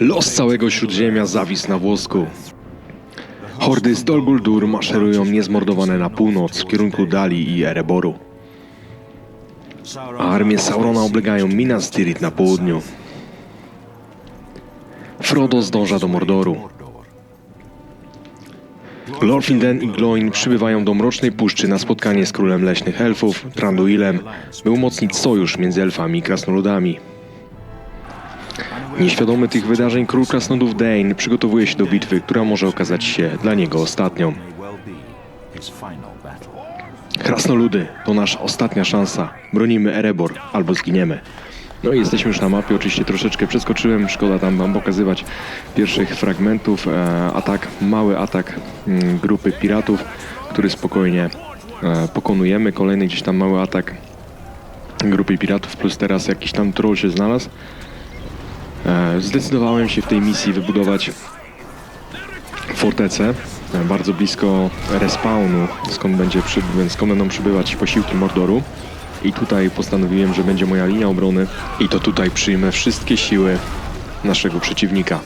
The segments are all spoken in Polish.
Los całego Śródziemia zawisł na włosku. Hordy z Dol Guldur maszerują niezmordowane na północ w kierunku Dali i Ereboru. A armie Saurona oblegają Minas Tirith na południu. Frodo zdąża do Mordoru. Glorfindel i Gloin przybywają do Mrocznej Puszczy na spotkanie z królem leśnych elfów, Tranduilem, by umocnić sojusz między elfami i krasnoludami. Nieświadomy tych wydarzeń, król krasnoludów Dane przygotowuje się do bitwy, która może okazać się dla niego ostatnią. Krasnoludy to nasza ostatnia szansa. Bronimy Erebor albo zginiemy. No i jesteśmy już na mapie, oczywiście troszeczkę przeskoczyłem, szkoda tam wam pokazywać pierwszych fragmentów. E, atak, mały atak mm, grupy piratów, który spokojnie e, pokonujemy. Kolejny gdzieś tam mały atak grupy piratów, plus teraz jakiś tam troll się znalazł. E, zdecydowałem się w tej misji wybudować fortecę e, bardzo blisko respawnu, skąd, będzie przy, skąd będą przybywać posiłki Mordoru. I tutaj postanowiłem, że będzie moja linia obrony i to tutaj przyjmę wszystkie siły naszego przeciwnika.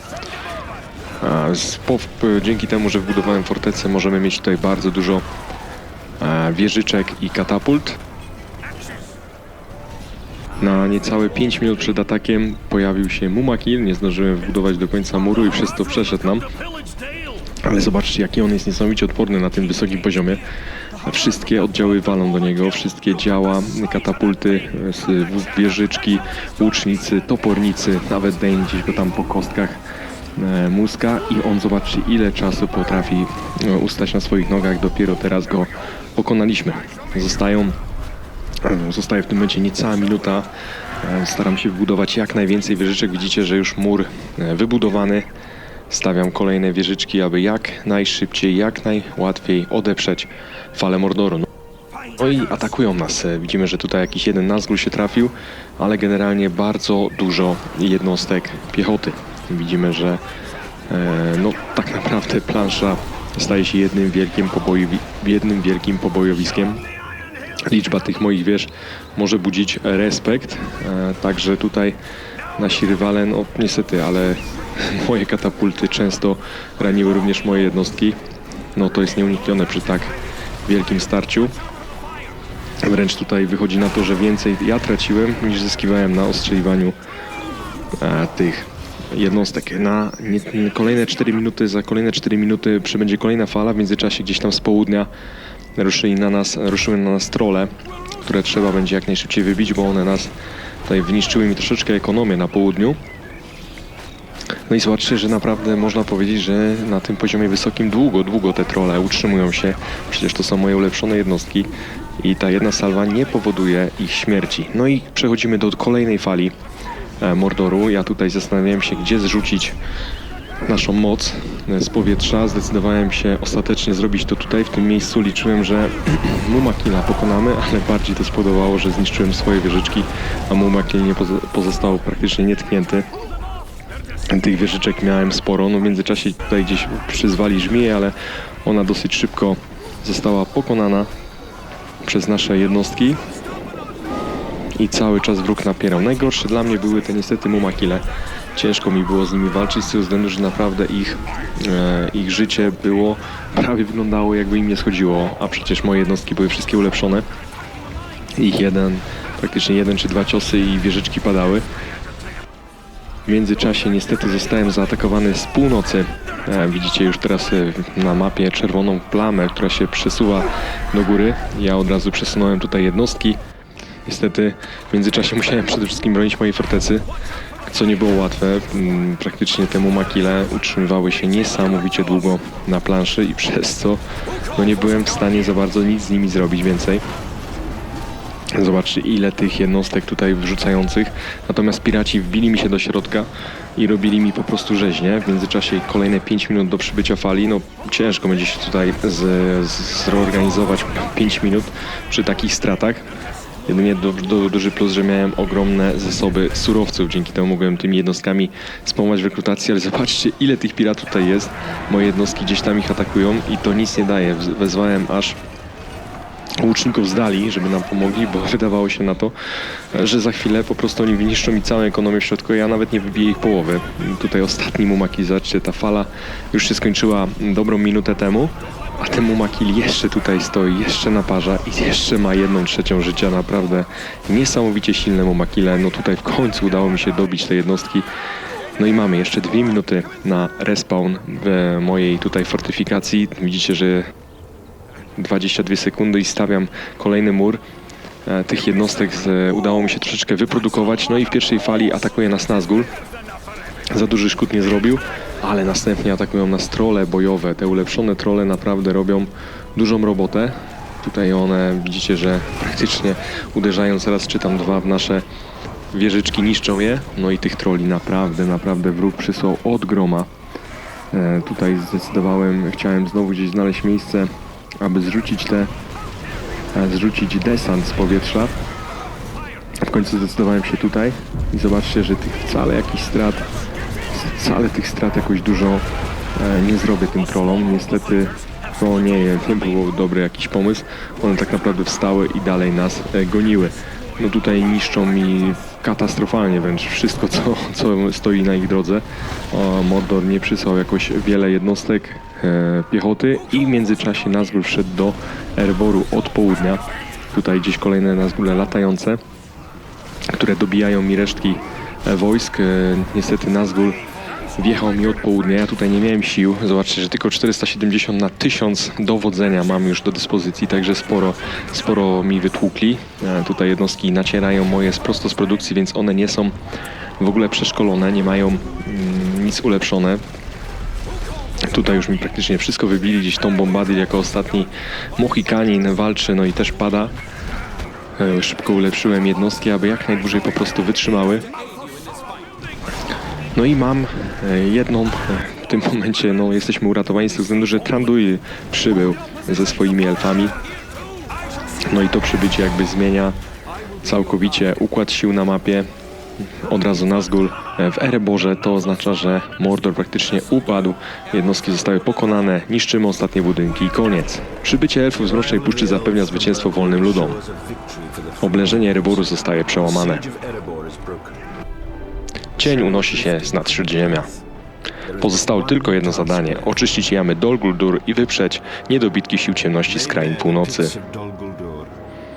P- dzięki temu, że wbudowałem fortecę, możemy mieć tutaj bardzo dużo e, wieżyczek i katapult. Na niecałe 5 minut przed atakiem pojawił się Mumakil, nie zdążyłem wbudować do końca muru i przez to przeszedł nam. Ale zobaczcie, jaki on jest niesamowicie odporny na tym wysokim poziomie. Wszystkie oddziały walą do niego, wszystkie działa, katapulty, w- wieżyczki, łucznicy, topornicy, nawet Dane gdzieś go tam po kostkach e, muska i on zobaczcie ile czasu potrafi e, ustać na swoich nogach, dopiero teraz go pokonaliśmy. Zostają E, Zostaje w tym momencie niecała minuta. E, Staram się wbudować jak najwięcej wieżyczek. Widzicie, że już mur e, wybudowany. Stawiam kolejne wieżyczki, aby jak najszybciej, jak najłatwiej odeprzeć falę Mordoru. No- i atakują nas. E, Widzimy, że tutaj jakiś jeden Nazgul się trafił, ale generalnie bardzo dużo jednostek piechoty. Widzimy, że e, no tak naprawdę plansza staje się jednym wielkim, pobojowi- jednym wielkim pobojowiskiem liczba tych moich wież może budzić respekt. E, Także tutaj nasi rywale, no niestety, ale moje katapulty często raniły również moje jednostki. No to jest nieuniknione przy tak wielkim starciu. Wręcz tutaj wychodzi na to, że więcej ja traciłem niż zyskiwałem na ostrzeliwaniu e, tych jednostek. Na nie, kolejne 4 minuty, za kolejne 4 minuty przybędzie kolejna fala. W międzyczasie gdzieś tam z południa ruszyli na nas, ruszyły na nas trole, które trzeba będzie jak najszybciej wybić, bo one nas tutaj wyniszczyły mi troszeczkę ekonomię na południu. No i zobaczcie, że naprawdę można powiedzieć, że na tym poziomie wysokim długo, długo te trole utrzymują się. Przecież to są moje ulepszone jednostki i ta jedna salwa nie powoduje ich śmierci. No i przechodzimy do kolejnej fali e, Mordoru. Ja tutaj zastanawiałem się, gdzie zrzucić naszą moc e, z powietrza. Zdecydowałem się ostatecznie zrobić to tutaj, w tym miejscu. Liczyłem, że Mumakila pokonamy, ale bardziej to spodobało, że zniszczyłem swoje wieżyczki, a Mumakil nie pozo- pozostał praktycznie nietknięty. Tych wieżyczek miałem sporo. No w międzyczasie tutaj gdzieś przyzwali żmiję, ale ona dosyć szybko została pokonana przez nasze jednostki. I cały czas wróg napierał. Najgorsze dla mnie były te niestety mumakile. Ciężko mi było z nimi walczyć z tego względu, że naprawdę ich, e, ich życie było, prawie wyglądało jakby im nie schodziło, a przecież moje jednostki były wszystkie ulepszone. Ich jeden, praktycznie jeden czy dwa ciosy i wieżyczki padały. W międzyczasie niestety zostałem zaatakowany z północy. E, widzicie już teraz e, na mapie czerwoną plamę, która się przesuwa do góry. Ja od razu przesunąłem tutaj jednostki. Niestety w międzyczasie musiałem przede wszystkim bronić mojej fortecy, co nie było łatwe. Mm, Praktycznie temu makile utrzymywały się niesamowicie długo na planszy i przez co no nie byłem w stanie za bardzo nic z nimi zrobić więcej. Zobaczcie ile tych jednostek tutaj wrzucających. Natomiast piraci wbili mi się do środka i robili mi po prostu rzeźnie. W międzyczasie kolejne 5 minut do przybycia fali. No ciężko będzie się tutaj z, z, zreorganizować 5 minut przy takich stratach. Jedynie du, du, duży plus, że miałem ogromne zasoby surowców. Dzięki temu mogłem tymi jednostkami wspomagać w rekrutacji, ale zobaczcie ile tych piratów tutaj jest. Moje jednostki gdzieś tam ich atakują i to nic nie daje. Wezwałem aż łuczników zdali, żeby nam pomogli, bo wydawało się na to, że za chwilę po prostu oni wyniszczą mi całą ekonomię w środku, ja nawet nie wybiję ich połowy. Tutaj ostatni Mumaki, zobaczcie, ta fala już się skończyła dobrą minutę temu, a ten Mumakil jeszcze tutaj stoi, jeszcze naparza i jeszcze ma jedną trzecią życia, naprawdę niesamowicie silne Mumakile. No tutaj w końcu udało mi się dobić te jednostki. No i mamy jeszcze dwie minuty na respawn w mojej tutaj fortyfikacji. Widzicie, że 22 sekundy i stawiam kolejny mur. E, Tych jednostek udało mi się troszeczkę wyprodukować. No i w pierwszej fali atakuje nas Nazgul. Za duży szkód nie zrobił, ale następnie atakują nas trole bojowe. Te ulepszone trole naprawdę robią dużą robotę. Tutaj one, widzicie, że praktycznie uderzają coraz czy tam dwa w nasze wieżyczki, niszczą je. No i tych troli naprawdę, naprawdę wróg przysłał od groma. E, tutaj zdecydowałem, chciałem znowu gdzieś znaleźć miejsce, aby zrzucić te, e, zrzucić desant z powietrza. W końcu zdecydowałem się tutaj i zobaczcie, że tych wcale jakichś strat, wcale tych strat jakoś dużo e, nie zrobię tym trollom. Niestety to nie, nie był dobry jakiś pomysł. One tak naprawdę wstały i dalej nas e, goniły. No tutaj niszczą mi katastrofalnie wręcz wszystko, co, co stoi na ich drodze. Mordor nie przysłał jakoś wiele jednostek e, piechoty i w międzyczasie Nazgul wszedł do Erboru od południa. Tutaj gdzieś kolejne Nazgule latające które dobijają mi resztki wojsk. Niestety Nazgul wjechał mi od południa, ja tutaj nie miałem sił. Zobaczcie, że tylko 470 na 1000 dowodzenia mam już do dyspozycji, także sporo, sporo mi wytłukli. E, Tutaj jednostki nacierają moje prosto z produkcji, więc one nie są w ogóle przeszkolone, nie mają mm, nic ulepszone. Tutaj już mi praktycznie wszystko wybili, gdzieś Tom Bombadil jako ostatni Mohikanin walczy, no i też pada. E, Szybko ulepszyłem jednostki, aby jak najdłużej po prostu wytrzymały. No i mam e, jedną, e, w tym momencie no, jesteśmy uratowani z tego względu, że Tranduil przybył ze swoimi elfami. No i to przybycie jakby zmienia całkowicie układ sił na mapie. Od razu Nazgul e, w Ereborze to oznacza, że Mordor praktycznie upadł, jednostki zostały pokonane, niszczymy ostatnie budynki i koniec. Przybycie elfów z Mrocznej Puszczy zapewnia zwycięstwo wolnym ludom. Oblężenie Ereboru zostaje przełamane. Cień unosi się z nad Śródziemia. Pozostało tylko jedno zadanie: oczyścić jamy Dol Guldur i wyprzeć niedobitki sił ciemności z krain północy.